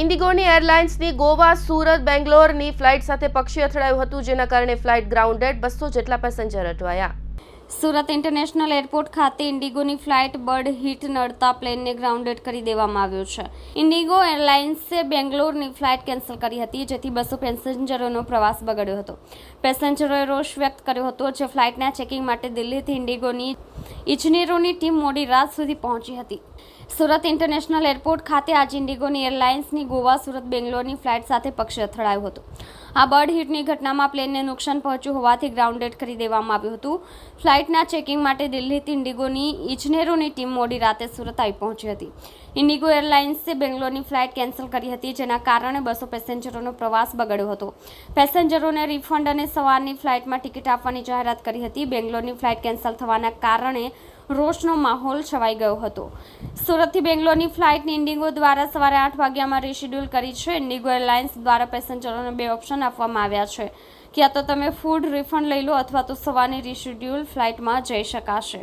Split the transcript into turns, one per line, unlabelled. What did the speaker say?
ઇન્ડિગોની એરલાઇન્સની ગોવા, સુરત, બેંગ્લોરની ફ્લાઇટ સાથે પક્ષી અથડાયું હતું, જેના કારણે ફ્લાઇટ ગ્રાઉન્ડેડ બસો જેટલા પેસેન્જર અટવાયા.
સુરત ઇન્ટરનેશનલ એરપોર્ટ ખાતે ઇન્ડિગોની ફ્લાઇટ બર્ડ હિટ નડતા પ્લેનને ગ્રાઉન્ડેડ કરી દેવામાં આવ્યું છે. ઇન્ડિગો એરલાઇન્સે બેંગ્લોરની ફ્લાઇટ કેન્સલ કરી હતી, જેથી બસો પેસેન્જરોનો પ્રવાસ બગડ્યો હતો. પેસેન્જરોએ રોષ વ્યક્ત કર્યો હતો જે ફ્લાઇટના ચેકિંગ માટે દિલ્હીથી ઇન્ડિગોની ઇજનેરોની ટીમ મોડી રાત સુધી પહોંચી હતી. સુરત ઇન્ટરનેશનલ એરપોર્ટ ખાતે આજે ઇન્ડિગોની એરલાઇન્સની ગોવા, સુરત, બેંગ્લોરની ફ્લાઇટ સાથે પક્ષી અથડાયું હતું. આ બર્ડ હિટની ઘટનામાં પ્લેનને નુકસાન પહોંચ્યું હોવાથી ગ્રાઉન્ડેડ કરી દેવામાં આવ્યું હતું. ફ્લાઇટના ચેકિંગ માટે દિલ્હીથી ઇન્ડિગોની ઇજનેરોની ટીમ મોડી રાતે સુરત આવી પહોંચી હતી. ઇન્ડિગો એરલાઇન્સે બેંગ્લોરની ફ્લાઇટ કેન્સલ કરી હતી, જેના કારણે બસો પેસેન્જરોનો પ્રવાસ બગડ્યો હતો. પેસેન્જરોને રિફંડ અને સવારની ફ્લાઇટમાં ટિકિટ આપવાની જાહેરાત કરી હતી. બેંગ્લોરની ફ્લાઇટ કેન્સલ થવાના કારણે રોષનો માહોલ છવાઈ ગયો હતો. સુરતથી બેંગ્લોરની ફ્લાઇટની ઇન્ડિગો દ્વારા સવારે આઠ વાગ્યામાં રિશેડ્યુલ કરી છે. ઇન્ડિગો એરલાઇન્સ દ્વારા પેસેન્જરોને બે ઓપ્શન આપવામાં આવ્યા છે. કે યા તો તમે ફૂડ રિફંડ લઈ લો અથવા તો સવારની રીશેડ્યુલ ફ્લાઇટમાં જઈ શકાશે.